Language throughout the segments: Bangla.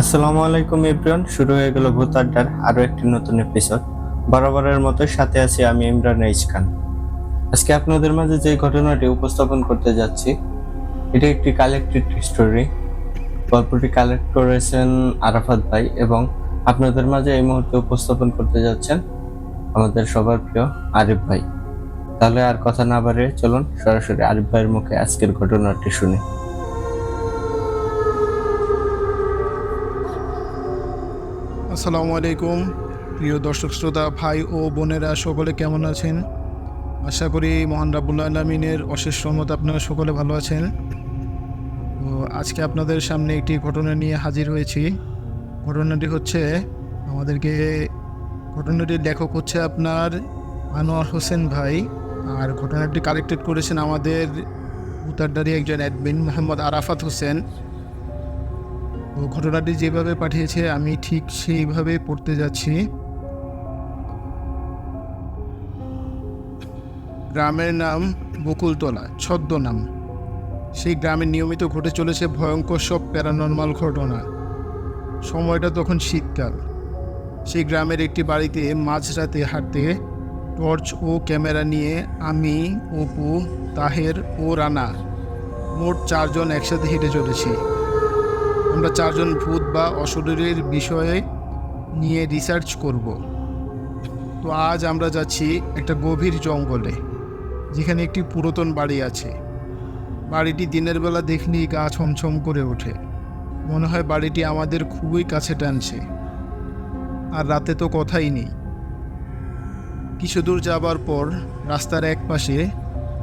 আসসালামু আলাইকুম, এভরিওয়ান। শুরু হয়ে গেল ভূত আড্ডার আরও একটি নতুন এপিসোড বরাবরের মতো সাথে আছি আমি ইমরান এইচ খান আজকে আপনাদের মাঝে যে ঘটনাটি উপস্থাপন করতে যাচ্ছি, এটি একটি কালেক্টেড স্টোরি গল্পটি কালেক্ট করেছেন আরাফাত ভাই এবং আপনাদের মাঝে এই মুহূর্তে উপস্থাপন করতে যাচ্ছেন আমাদের সবার প্রিয় আরিফ ভাই। তাহলে আর কথা না বাড়িয়ে চলুন, সরাসরি আরিফ ভাইয়ের মুখে আজকের ঘটনাটি শুনি। আসসালামু আলাইকুম, প্রিয় দর্শক, শ্রোতা, ভাই ও বোনেরা, সকলে কেমন আছেন? আশা করি মহান রাবুল আলমিনের অশেষ রহমত আপনারা সকলে ভালো আছেন। তো আজকে আপনাদের সামনে একটি ঘটনা নিয়ে হাজির হয়েছি। ঘটনাটি হচ্ছে, আমাদেরকে ঘটনাটির লেখক হচ্ছে আপনার আনোয়ার হোসেন ভাই। আর ঘটনাটি কালেক্টেড করেছেন আমাদের উত্তরদারি একজন অ্যাডমিন মোহাম্মদ আরাফাত হোসেন। ঘটনাটি যেভাবে পাঠিয়েছে, আমি ঠিক সেইভাবে পড়তে যাচ্ছি। গ্রামের নাম বকুলতলা, ছদ্মনাম। সেই গ্রামে নিয়মিত ঘটে চলেছে ভয়ঙ্কর সব প্যারানর্মাল ঘটনা। সময়টা তখন শীতকাল। সেই গ্রামের একটি বাড়িতে মাঝরাতে হাঁটতে টর্চ ও ক্যামেরা নিয়ে আমি, অপু, তাহের ও রানা মোট চারজন একসাথে হেঁটে চলেছি। আমরা চারজন ভূত বা অশরীরের বিষয়ে নিয়ে রিসার্চ করব। তো আজ আমরা যাচ্ছি একটা গভীর জঙ্গলে, যেখানে একটি পুরাতন বাড়ি আছে। বাড়িটি দিনের বেলা দেখলেই গা ছমছম করে ওঠে। মনে হয় বাড়িটি আমাদের খুবই কাছে টানছে। আর রাতে তো কথাই নেই। কিছু দূর যাবার পর রাস্তার এক পাশে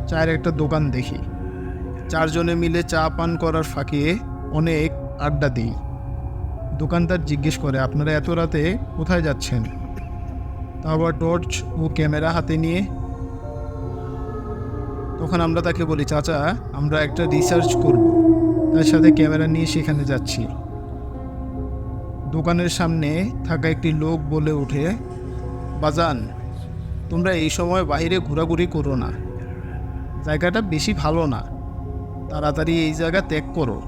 চায়ের একটা দোকান দেখি। চারজনে মিলে চা পান করার ফাঁকে অনেক আড্ডা দিই। দোকানদার জিজ্ঞেস করে, আপনারা এত রাতে কোথায় যাচ্ছেন? আবার টর্চ ও ক্যামেরা হাতে নিয়ে তখন আমরা তাকে বলি, চাচা, আমরা একটা রিসার্চ করব। তার সাথে ক্যামেরা নিয়ে সেখানে যাচ্ছি। দোকানের সামনে থাকা একটি লোক বলে ওঠে, বাজান, তোমরা এই সময় বাইরে ঘোরাঘুরি করো না। জায়গাটা বেশি ভালো না। তাড়াতাড়ি এই জায়গা ত্যাগ করো।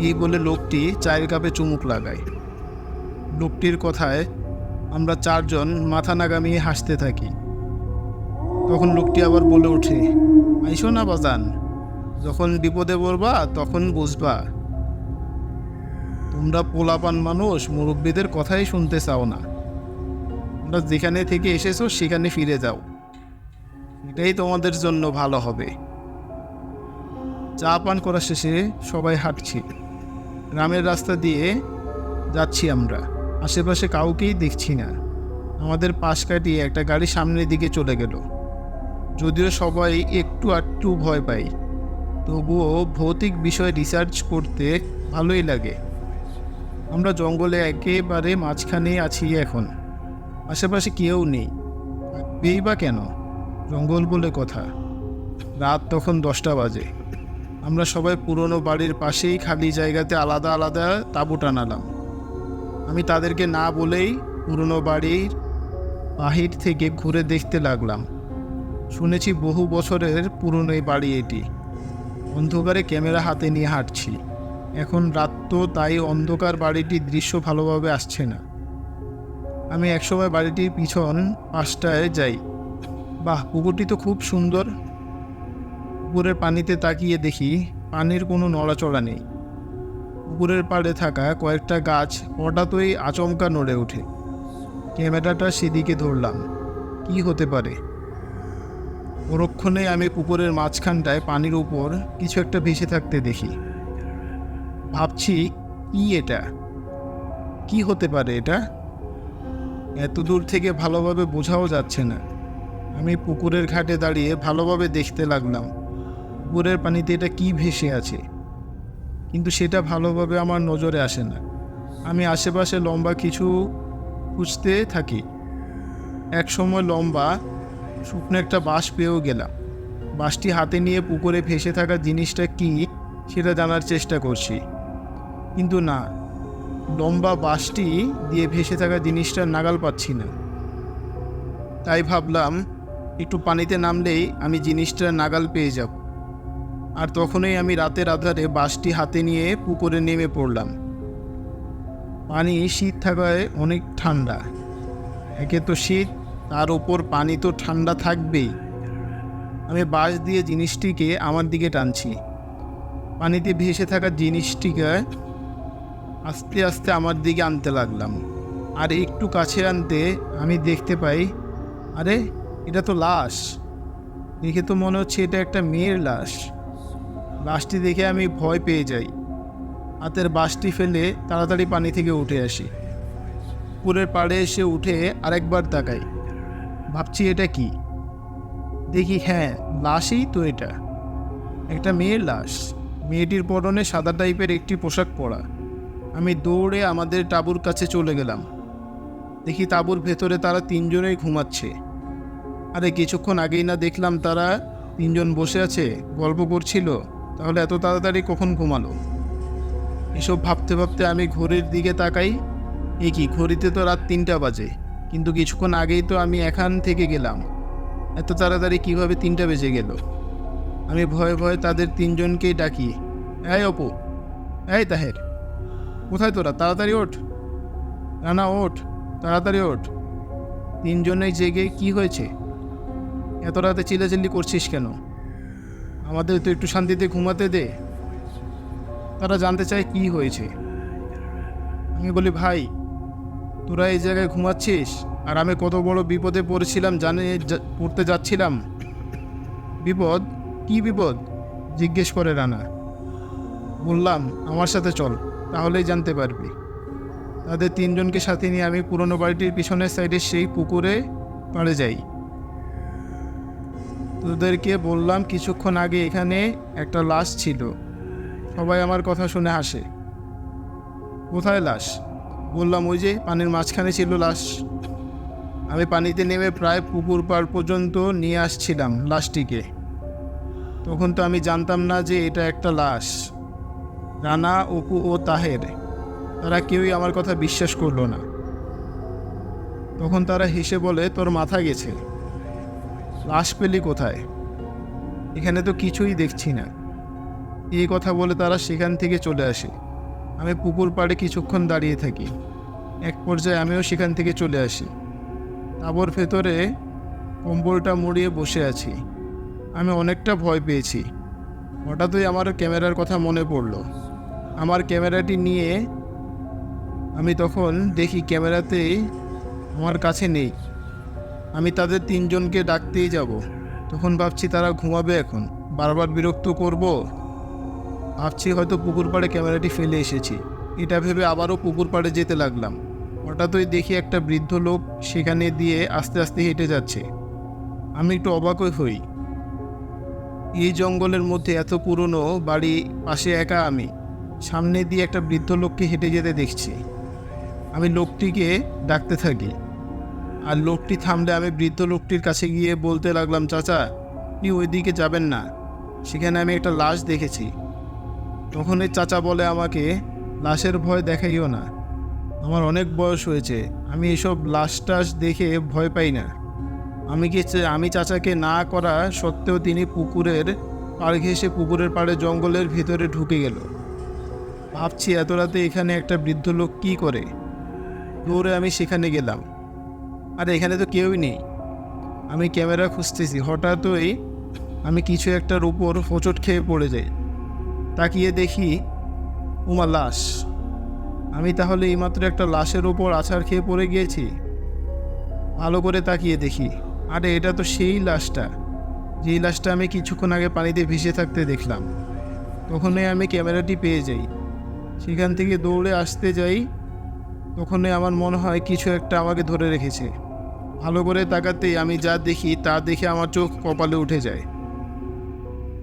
এই বলে লোকটি চায়ের কাপে চুমুক লাগায়। লোকটির কথায় আমরা চারজন মাথা নাগামিয়ে হাসতে থাকি। তখন লোকটি আবার বলে ওঠে, আইসো না বাজান, যখন বিপদে পড়বা তখন বুঝবা। তোমরা পোলাপান মানুষ, মুরব্বীদের কথাই শুনতে চাও না। তোমরা যেখানে থেকে এসেছ সেখানে ফিরে যাও। এটাই তোমাদের জন্য ভালো হবে। চা পান করা শেষে সবাই হাঁটছি। গ্রামের রাস্তা দিয়ে যাচ্ছি আমরা। আশেপাশে কাউকেই দেখছি না। আমাদের পাশ কাটিয়ে একটা গাড়ি সামনের দিকে চলে গেল। যদিও সবাই একটু আটটু ভয় পাই তবুও ভৌতিক বিষয়ে রিসার্চ করতে ভালোই লাগে। আমরা জঙ্গলে একেবারে মাঝখানে আছি এখন। আশেপাশে কেউ নেই। থাকবেই বা কেন? জঙ্গল বলে কথা। রাত তখন দশটা বাজে। আমরা সবাই পুরনো বাড়ির পাশেই খালি জায়গাতে আলাদা আলাদা তাঁবু টানালাম। আমি তাদেরকে না বলেই পুরনো বাড়ির বাহির থেকে ঘুরে দেখতে লাগলাম। শুনেছি বহু বছরের পুরনো এই বাড়ি এটি। অন্ধকারে ক্যামেরা হাতে নিয়ে হাঁটছি। এখন রাত তো, তাই অন্ধকার বাড়িটির দৃশ্য ভালোভাবে আসছে না। আমি একসময় বাড়িটির পিছন পাশটায় যাই। বাহ, পুকুরটি তো খুব সুন্দর। পুকুরের পানিতে তাকিয়ে দেখি পানির কোনো নড়াচড়া নেই। পুকুরের পাড়ে থাকা কয়েকটা গাছ হঠাৎই আচমকা নড়ে ওঠে। ক্যামেরাটা সেদিকে ধরলাম। কি হতে পারে? পরক্ষণে আমি পুকুরের মাঝখানটায় পানির উপর কিছু একটা ভেসে থাকতে দেখি। ভাবছি, কি এটা? কি হতে পারে এটা? এত দূর থেকে ভালোভাবে বোঝাও যাচ্ছে না। আমি পুকুরের ঘাটে দাঁড়িয়ে ভালোভাবে দেখতে লাগলাম। পুকুরের পানিতে এটা কি ভেসে আছে? কিন্তু সেটা ভালোভাবে আমার নজরে আসে না। আমি আশেপাশে লম্বা কিছু খুঁজতে থাকি। এক সময় লম্বা, শুকনো একটা বাঁশ পেয়েও গেলাম। বাঁশটি হাতে নিয়ে পুকুরে ভেসে থাকা জিনিসটা কি সেটা জানার চেষ্টা করছি। কিন্তু না, লম্বা বাঁশটি দিয়ে ভেসে থাকা জিনিসটা নাগাল পাচ্ছি না। তাই ভাবলাম, একটু পানিতে নামলেই আমি জিনিসটা নাগাল পেয়ে যাব। আর তখনই আমি রাতের আধারে বাঁশটি হাতে নিয়ে পুকুরে নেমে পড়লাম। পানি শীত থাকায় অনেক ঠান্ডা। একে তো শীত, তার ওপর পানি তো ঠান্ডা থাকবেই। আমি বাঁশ দিয়ে জিনিসটিকে আমার দিকে টানছি। পানিতে ভেসে থাকা জিনিসটিকে আস্তে আস্তে আমার দিকে আনতে লাগলাম। আর একটু কাছে আনতে আমি দেখতে পাই, আরে, এটা তো লাশ। দেখে তো মনে হচ্ছে এটা একটা মেয়ের লাশ। লাশটি দেখে আমি ভয় পেয়ে যাই। হাতের বাঁশটি ফেলে তাড়াতাড়ি পানি থেকে উঠে আসি। পুকুরের পাড়ে এসে উঠে আরেকবার তাকাই। ভাবছি, এটা কি? দেখি হ্যাঁ লাশই তো এটা। একটা মেয়ের লাশ। মেয়েটির পরনে সাদা টাইপের একটি পোশাক পরা। আমি দৌড়ে আমাদের টাবুর কাছে চলে গেলাম। দেখি তাঁবুর ভেতরে তারা তিনজনেই ঘুমাচ্ছে। আরে, কিছুক্ষণ আগেই না দেখলাম তারা তিনজন বসে আছে, গল্প করছিল। তাহলে এত তাড়াতাড়ি কখন ঘুমালো? এসব ভাবতে ভাবতে আমি ঘড়ির দিকে তাকাই। এ কি, ঘড়িতে তো রাত তিনটা বাজে, কিন্তু কিছুক্ষণ আগেই তো আমি এখান থেকে গেলাম। এত তাড়াতাড়ি কীভাবে তিনটা বেজে গেল? আমি ভয়ে ভয়ে তাদের তিনজনকেই ডাকি, এই অপু, এই তাহের, কোথায় তোরা? তাড়াতাড়ি ওঠ। রানা ওঠ, তাড়াতাড়ি ওঠ। তিনজনেই জেগে কি হয়েছে? এত রাতে চিল্লাচিল্লি করছিস কেন? আমাদের তো একটু শান্তিতে ঘুমাতে দে। তারা জানতে চায় কি হয়েছে। আমি বলি, ভাই, তোরা এই জায়গায় ঘুমাচ্ছিস? আর আমি কত বড় বিপদে পড়েছিলাম, জানে পড়তে যাচ্ছিলাম। বিপদ? কি বিপদ? জিজ্ঞেস করে রানা। বললাম, আমার সাথে চল, তাহলেই জানতে পারবি। তাদের তিনজনকে সাথে নিয়ে আমি পুরনো বাড়িটির পিছনের সাইডে সেই পুকুরে পাড়ে যাই। তোদেরকে বললাম কিছুক্ষণ আগে এখানে একটা লাশ ছিল। সবাই আমার কথা শুনে হাসে। কোথায় লাশ? বললাম ওই যে পানির মাঝখানে ছিল লাশ। আমি পানিতে নেমে প্রায় পুকুর পাড় পর্যন্ত নিয়ে আসছিলাম লাশটিকে। তখন তো আমি জানতাম না যে এটা একটা লাশ। রানা, অপু ও তাহের, তারা কেউই আমার কথা বিশ্বাস করল না। তখন তারা হেসে বলে, তোর মাথা গেছে। লাশ পেলি কোথায়? এখানে তো কিছুই দেখছি না। এই কথা বলে তারা সেখান থেকে চলে আসে। আমি পুকুর পাড়ে কিছুক্ষণ দাঁড়িয়ে থাকি। এক পর্যায়ে আমিও সেখান থেকে চলে আসি। তাবর ভেতরে কম্বলটা মুড়িয়ে বসে আছি। আমি অনেকটা ভয় পেয়েছি। হঠাৎই আমার ক্যামেরার কথা মনে পড়ল। আমার ক্যামেরাটি নিয়ে আমি তখন দেখি ক্যামেরাতেই আমার কাছে নেই। আমি তাদের তিনজনকে ডাকতেই যাব। তখন ভাবছি তারা ঘুমাবে এখন। বারবার বিরক্ত করব। ভাবছি হয়তো পুকুর পাড়ে ক্যামেরাটি ফেলে এসেছি। এটা ভেবে আবারও পুকুর পাড়ে যেতে লাগলাম। হঠাৎই দেখি একটা বৃদ্ধ লোক সেখানে দিয়ে আস্তে আস্তে হেঁটে যাচ্ছে। আমি একটু অবাকই হই। এই জঙ্গলের মধ্যে এত পুরনো বাড়ি, পাশে একা আমি। সামনে দিয়ে একটা বৃদ্ধ লোককে হেঁটে যেতে দেখছি। আমি লোকটিকে ডাকতে থাকি। আর লোকটি থামলে আমি বৃদ্ধ লোকটির কাছে গিয়ে বলতে লাগলাম, চাচা, আপনি ওইদিকে যাবেন না। সেখানে আমি একটা লাশ দেখেছি। তখন এই চাচা বলে আমাকে, লাশের ভয় দেখাইও না। আমার অনেক বয়স হয়েছে। আমি এসব লাশ টাশ দেখে ভয় পাই না। আমি কি আমি চাচাকে না করা সত্ত্বেও তিনি পুকুরের পাড় ঘেঁষে পুকুরের পাড়ে জঙ্গলের ভিতরে ঢুকে গেল। ভাবছি এত রাতে এখানে একটা বৃদ্ধ লোক কী করে? দৌড়ে আমি সেখানে গেলাম। আর এখানে তো কেউই নেই। আমি ক্যামেরা খুঁজতেছি, হঠাৎই আমি কিছু একটার উপর হোঁচট খেয়ে পড়ে যাই। তাকিয়ে দেখি উমা লাশ। আমি তাহলে এইমাত্র একটা লাশের ওপর আছাড় খেয়ে পড়ে গিয়েছি? ভালো করে তাকিয়ে দেখি। আরে, এটা তো সেই লাশটা। যেই লাশটা আমি কিছুক্ষণ আগে পানিতে ভেসে থাকতে দেখলাম। তখনই আমি ক্যামেরাটি পেয়ে যাই। সেখান থেকে দৌড়ে আসতে যাই। তখনই আমার মনে হয় কিছু একটা আমাকে ধরে রেখেছে। ভালো করে তাকাতেই আমি যা দেখি তা দেখে আমার চোখ কপালে উঠে যায়।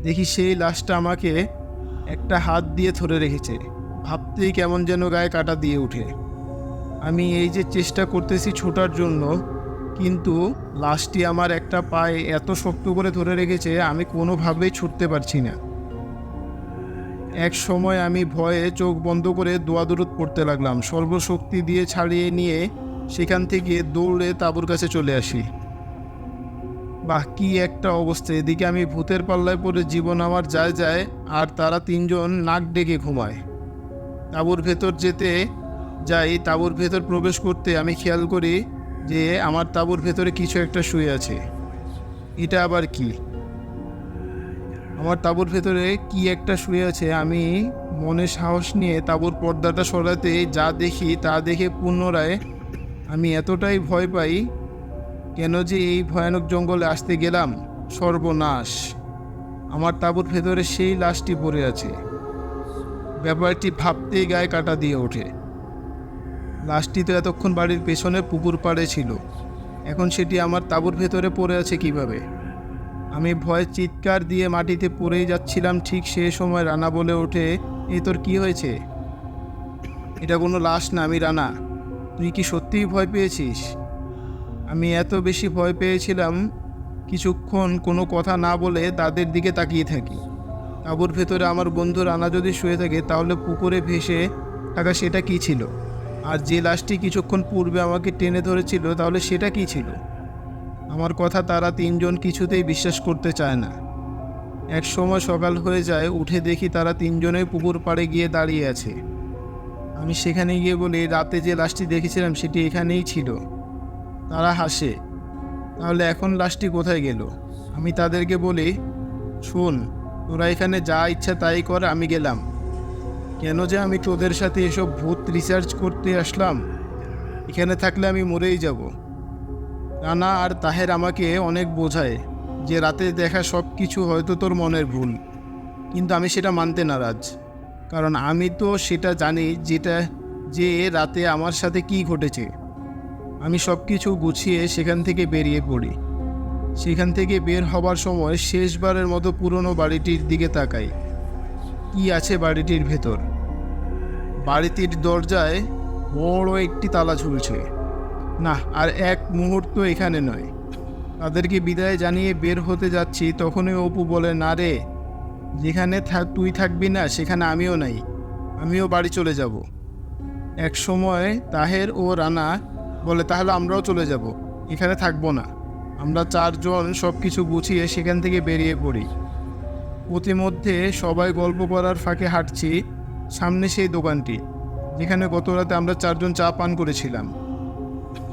দেখি সেই লাশটা আমাকে একটা হাত দিয়ে ধরে রেখেছে। ভাবতেই কেমন যেন গায়ে কাটা দিয়ে উঠে। আমি এই যে চেষ্টা করতেছি ছোটার জন্য, কিন্তু লাশটি আমার একটা পায়ে এত শক্ত করে ধরে রেখেছে, আমি কোনোভাবেই ছুটতে পারছি না। এক সময় আমি ভয়ে চোখ বন্ধ করে দোয়াদুরুদ পড়তে লাগলাম। সর্বশক্তি দিয়ে ছাড়িয়ে নিয়ে সেখান থেকে দৌড়ে তাঁবুর কাছে চলে আসি। বাহ, কি একটা অবস্থা। এদিকে আমি ভূতের পাল্লায় পড়ে জীবন আমার যায় যায়, আর তারা তিনজন নাক ডেকে ঘুমায়। তাঁবুর ভেতর যেতে যাই, তাঁবুর ভেতর প্রবেশ করতে আমি খেয়াল করি যে আমার তাঁবুর ভেতরে কিছু একটা শুয়ে আছে। এটা আবার কি? আমার তাঁবুর ভেতরে কি একটা শুয়ে আছে, আমি মনে সাহস নিয়ে তাঁবুর পর্দাটা সরাতে যা দেখি তা দেখে পুনরায় আমি এতটাই ভয় পাই কেন যে এই ভয়ানক জঙ্গলে আসতে গেলাম সর্বনাশ। আমার তাঁবুর ভেতরে সেই লাশটি পড়ে আছে। ব্যাপারটি ভাবতেই গায়ে কাটা দিয়ে ওঠে। লাশটি তো এতক্ষণ বাড়ির পেছনে পুকুর পাড়ে ছিল। এখন সেটি আমার তাঁবুর ভেতরে পড়ে আছে কীভাবে? আমি ভয়ে চিৎকার দিয়ে মাটিতে পড়েই যাচ্ছিলাম ঠিক সে সময় রানা বলে ওঠে এই তোর কি হয়েছে? এটা কোনো লাশ না, আমি রানা। তুই কি সত্যিই ভয় পেয়েছিস? আমি এত বেশি ভয় পেয়েছিলাম কিছুক্ষণ কোনো কথা না বলে তাদের দিকে তাকিয়ে থাকি। তাঁবুর ভেতরে আমার বন্ধু রানা যদি শুয়ে থাকে, তাহলে পুকুরে ভেসে থাকা সেটা কি ছিল? আর যে লাশটি কিছুক্ষণ পূর্বে আমাকে টেনে ধরেছিল, তাহলে সেটা কি ছিল? আমার কথা তারা তিনজন কিছুতেই বিশ্বাস করতে চায় না। এক সময় সকাল হয়ে যায়, উঠে দেখি তারা তিনজনেই পুকুর পাড়ে গিয়ে দাঁড়িয়ে আছে। আমি সেখানে গিয়ে বলি, রাতে যে লাশটি দেখেছিলাম সেটি এখানেই ছিল। তারা হাসে। তাহলে এখন লাশটি কোথায় গেল? আমি তাদেরকে বলি, শোন, তোরা এখানে যা ইচ্ছা তাই কর, আমি গেলাম। কেন যে আমি তোদের সাথে এসব ভূত রিসার্চ করতে আসলাম? এখানে থাকলে আমি মরেই যাব। রানা আর তাহের আমাকে অনেক বোঝায় যে রাতে দেখা সব কিছু হয়তো তোর মনের ভুল, কিন্তু আমি সেটা মানতে নারাজ। কারণ আমি তো সেটা জানি যেটা যে রাতে আমার সাথে কি ঘটেছে। আমি সব কিছু গুছিয়ে সেখান থেকে বেরিয়ে পড়ি। সেখান থেকে বের হবার সময় শেষবারের মতো পুরনো বাড়িটির দিকে তাকাই। কি আছে বাড়িটির ভেতর? বাড়িটির দরজায় বড় একটি তালা ঝুলছে। না, আর এক মুহূর্ত এখানে নয়। তাদেরকে বিদায় জানিয়ে বের হতে যাচ্ছি, তখনই অপু বলে, না রে যেখানে তুই থাকবি না, সেখানে আমিও নাই। আমিও বাড়ি চলে যাব। এক সময় তাহের ও রানা বলে, তাহলে আমরাও চলে যাব। এখানে থাকব না। আমরা চারজন সব কিছু গুছিয়ে সেখান থেকে বেরিয়ে পড়ি। প্রতিমধ্যে সবাই গল্প করার ফাঁকে হাঁটছি সামনে সেই দোকানটি, যেখানে গত রাতে আমরা চারজন চা পান করেছিলাম।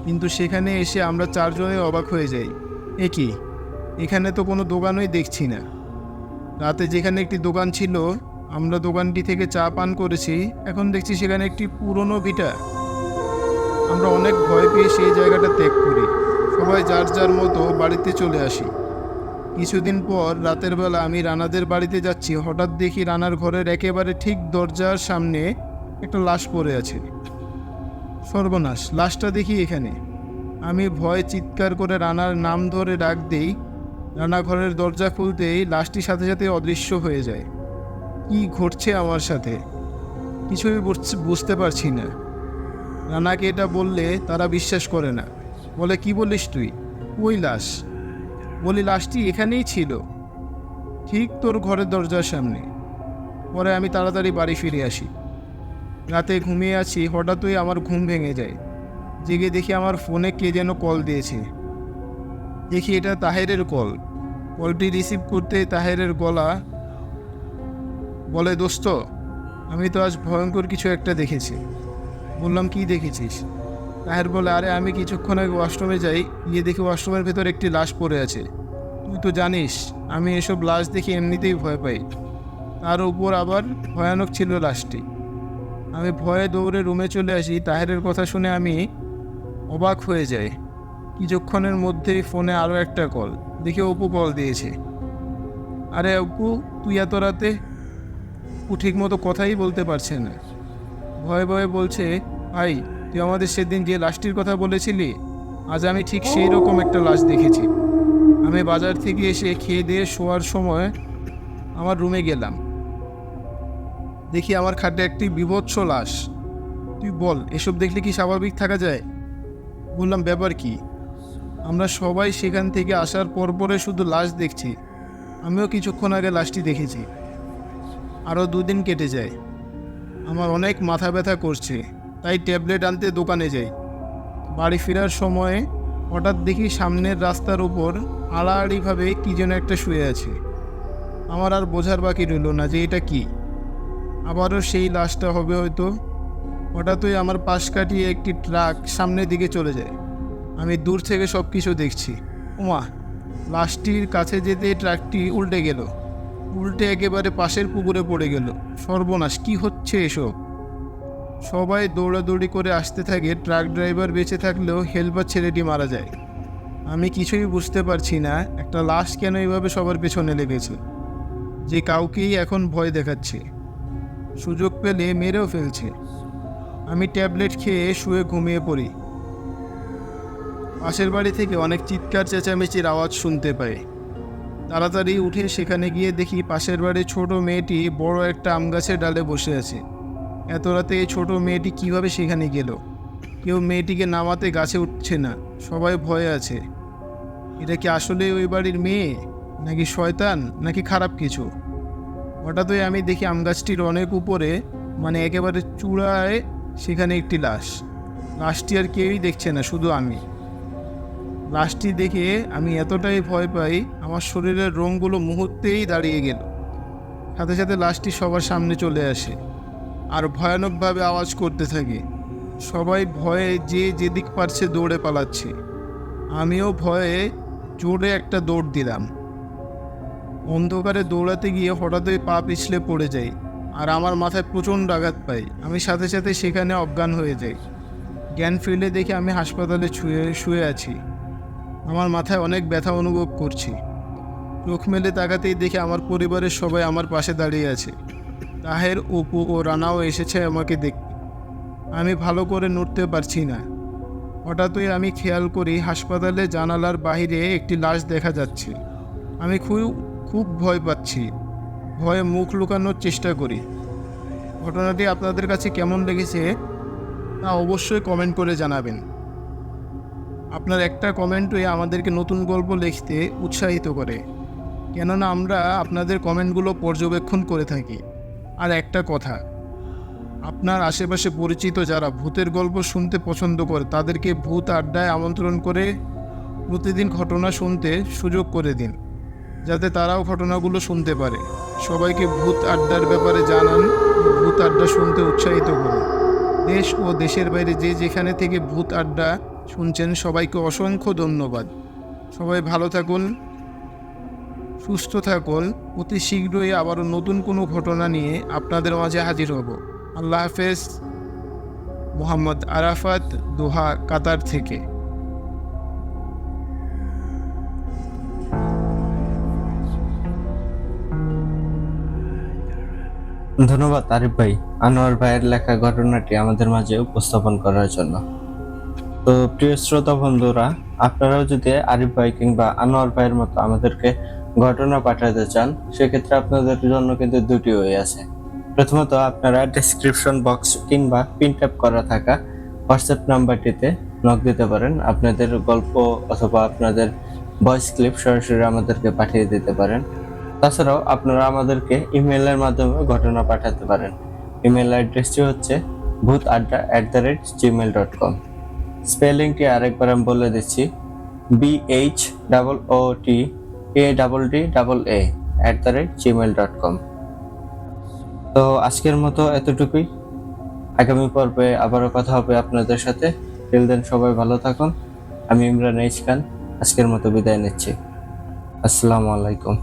কিন্তু সেখানে এসে আমরা চারজনে অবাক হয়ে যাই। এ কি? এখানে তো কোনো দোকানই দেখছি না। রাতে যেখানে একটি দোকান ছিল, আমরা দোকানটি থেকে চা পান করেছি। এখন দেখছি সেখানে একটি পুরনো ভিটা। আমরা অনেক ভয় পেয়ে সেই জায়গাটা ত্যাগ করি। সবাই যার যার মতো বাড়িতে চলে আসি। কিছুদিন পর রাতের বেলা আমি রানাদের বাড়িতে যাচ্ছি। হঠাৎ দেখি রানার ঘরের একেবারে ঠিক দরজার সামনে একটা লাশ পড়ে আছে। সর্বনাশ, লাশটা দেখি এখানে। আমি ভয় চিৎকার করে রানার নাম ধরে ডাক দেই রানা ঘরের দরজা খুলতেই লাশটি সাথে সাথে অদৃশ্য হয়ে যায়। কি ঘটছে আমার সাথে? কিছুই বুঝ- বুঝতে পারছি না। রানাকে এটা বললে তারা বিশ্বাস করে না। বলে, কি বলিস তুই? ওই লাশ? বলি, লাশটি এখানেই ছিল। ঠিক তোর ঘরের দরজার সামনে। পরে আমি তাড়াতাড়ি বাড়ি ফিরে আসি। রাতে ঘুমিয়ে আছি, হঠাৎই আমার ঘুম ভেঙে যায়। জেগে দেখি আমার ফোনে কে যেন কল দিয়েছে। দেখি এটা তাহেরের কল। কলটি রিসিভ করতে তাহেরের গলা বলে, দোস্ত, আমি তো আজ ভয়ঙ্কর কিছু একটা দেখেছি। বললাম, কি দেখেছিস? তাহের বলে, আরে, আমি কিছুক্ষণ আগে ওয়াশরুমে যাই, গিয়ে দেখি ওয়াশরুমের ভেতর একটি লাশ পড়ে আছে। তুই তো জানিস, আমি এসব লাশ দেখে এমনিতেই ভয় পাই। তার উপর আবার ভয়ানক ছিল লাশটি। আমি ভয়ে দৌড়ে রুমে চলে আসি। তাহেরের কথা শুনে আমি অবাক হয়ে যাই। কিছুক্ষণের মধ্যেই ফোনে আরও একটা কল। দেখে অপু কল দিয়েছে। আরে অপু, তুই এত রাতে ও ঠিক মতো কথাই বলতে পারছে না। ভয়ে ভয়ে বলছে, ভাই, তুই আমাদের সেদিন যে লাশটির কথা বলেছিলি, আজ আমি ঠিক সেই রকম একটা লাশ দেখেছি। আমি বাজার থেকে এসে খেয়ে দিয়ে শোয়ার সময় আমার রুমে গেলাম। দেখি আমার খাটে একটি বিভৎস লাশ। তুই বল, এসব দেখলে কি স্বাভাবিক থাকা যায়? বললাম, ব্যাপার কি? আমরা সবাই সেখান থেকে আসার পর পরে শুধু লাশ দেখছি। আমিও কিছুক্ষণ আগে লাশটি দেখেছি। আরও দুদিন কেটে যায়। আমার অনেক মাথা ব্যথা করছে, তাই ট্যাবলেট আনতে দোকানে যাই। বাড়ি ফেরার সময় হঠাৎ দেখি সামনের রাস্তার উপর আড়াআড়িভাবে কী যেন একটা শুয়ে আছে। আমার আর বোঝার বাকি রইল না যে এটা কি। আবারও সেই লাশটা হবে হয়তো। হঠাৎই আমার পাশ কাটিয়ে একটি ট্রাক সামনের দিকে চলে যায়। আমি দূর থেকে সব কিছু দেখছি। উমা, লাশটির কাছে যেতে ট্রাকটি উল্টে গেল। উল্টে একেবারে পাশের পুকুরে পড়ে গেল। সর্বনাশ, কি হচ্ছে এসব? সবাই দৌড়াদৌড়ি করে আসতে থাকে, ট্রাক ড্রাইভার বেঁচে থাকলেও হেল্পার ছেলেটি মারা যায়। আমি কিছুই বুঝতে পারছি না, একটা লাশ কেন এইভাবে সবার পেছনে লেগেছে? যে কাউকেই এখন ভয় দেখাচ্ছে। সুযোগ পেলে মেরেও ফেলছে। আমি ট্যাবলেট খেয়ে শুয়ে ঘুমিয়ে পড়ি। পাশের বাড়ি থেকে অনেক চিৎকার, চেঁচামেচির আওয়াজ শুনতে পাই। তাড়াতাড়ি উঠে সেখানে গিয়ে দেখি পাশের বাড়ির ছোট মেয়েটি বড় একটা আম গাছের ডালে বসে আছে। এত রাতে এই ছোট মেয়েটি কীভাবে সেখানে গেল? কেউ মেয়েটিকে নামাতে গাছে উঠছে না, সবাই ভয়ে আছে। এটা কি আসলে ওই বাড়ির মেয়ে, নাকি শয়তান, নাকি খারাপ কিছু? হঠাৎই আমি দেখি আম গাছটির অনেক উপরে মানে একেবারে চূড়ায়, সেখানে একটি লাশ। লাশটি আর কেউই দেখছে না, শুধু আমি। লাশটি দেখে আমি এতটাই ভয় পাই, আমার শরীরের রঙগুলো মুহূর্তেই দাঁড়িয়ে গেল। সাথে সাথে লাশটি সবার সামনে চলে আসে আর ভয়ানকভাবে আওয়াজ করতে থাকে। সবাই ভয়ে যে যেদিক পারছে দৌড়ে পালাচ্ছে। আমিও ভয়ে জোরে একটা দৌড় দিলাম। অন্ধকারে দৌড়াতে গিয়ে হঠাৎই পা পিছলে পড়ে যাই আর আমার মাথায় প্রচণ্ড আঘাত পাই। আমি সাথে সাথে সেখানে অজ্ঞান হয়ে যাই। জ্ঞান ফিরলে দেখে আমি হাসপাতালে শুয়ে শুয়ে আছি। আমার মাথায় অনেক ব্যথা অনুভব করছি। চোখ মেলে তাকাতেই দেখে আমার পরিবারের সবাই আমার পাশে দাঁড়িয়ে আছে। তাহের, অপু ও রানাও এসেছে আমাকে দেখতে। আমি ভালো করে নড়তে পারছি না। হঠাৎই আমি খেয়াল করি হাসপাতালে জানালার বাইরে একটি লাশ দেখা যাচ্ছে। আমি খুব খুব ভয় পাচ্ছি। ভয়ে মুখ লুকানোর চেষ্টা করি। ঘটনাটি আপনাদের কাছে কেমন লেগেছে তা অবশ্যই কমেন্ট করে জানাবেন। আপনার একটা কমেন্টই আমাদেরকে নতুন গল্প লিখতে উৎসাহিত করে। কেননা আমরা আপনাদের কমেন্টগুলো পর্যবেক্ষণ করে থাকি। আর একটা কথা, আপনার আশেপাশে পরিচিত যারা ভূতের গল্প শুনতে পছন্দ করে, তাদেরকে ভূত আড্ডায় আমন্ত্রণ করে প্রতিদিন ঘটনা শুনতে সুযোগ করে দিন, যাতে তারাও ঘটনাগুলো শুনতে পারে। সবাইকে ভূত আড্ডার ব্যাপারে জানান ভূত আড্ডা শুনতে উৎসাহিত করুন। দেশ ও দেশের বাইরে যে যেখানে থেকে ভূত আড্ডা শুনছেন সবাইকে অসংখ্য ধন্যবাদ। সবাই ভালো থাকুন, সুস্থ থাকুন। অতি শীঘ্রই আবারও নতুন কোনো ঘটনা নিয়ে আপনাদের মাঝে হাজির হব। আল্লাহ হাফেজ। মোহাম্মদ আরাফাত দোহা কাতার থেকে। ধন্যবাদ আরিফ ভাই। আনোয়ার ভাইয়ের লেখা ঘটনাটি আমাদের মাঝে উপস্থাপন করার জন্য। তো প্রিয় শ্রোতা বন্ধুরা, আপনারাও যদি আরিফ ভাই কিংবা আনোয়ার ভাইয়ের মতো আমাদেরকে ঘটনা পাঠাতে চান, সেক্ষেত্রে আপনাদের জন্য কিন্তু দুটি ওয়ে আছে। প্রথমত আপনারা ডেসক্রিপশন বক্স কিংবা পিন ট্যাপ করা থাকা হোয়াটসঅ্যাপ নাম্বারটিতে নক দিতে পারেন। আপনাদের গল্প অথবা আপনাদের ভয়েস ক্লিপ সরাসরি আমাদেরকে পাঠিয়ে দিতে পারেন। তাছাড়াও আপনারা আমাদেরকে ইমেলের মাধ্যমে ঘটনা পাঠাতে পারেন। ইমেল অ্যাড্রেসটি হচ্ছে Bhoot Adda at the rate gmail dot com স্পেলিংটি আরেকবার আমি বলে দিচ্ছি। B H double O T A double D double A at the rate gmail dot com তো আজকের মতো এতটুকুই। আগামী পর্বে আবারও কথা হবে আপনাদের সাথে। টিল দেন সবাই ভালো থাকুন। আমি ইমরান এইচ খান আজকের মতো বিদায় নিচ্ছি। আসসালামু আলাইকুম।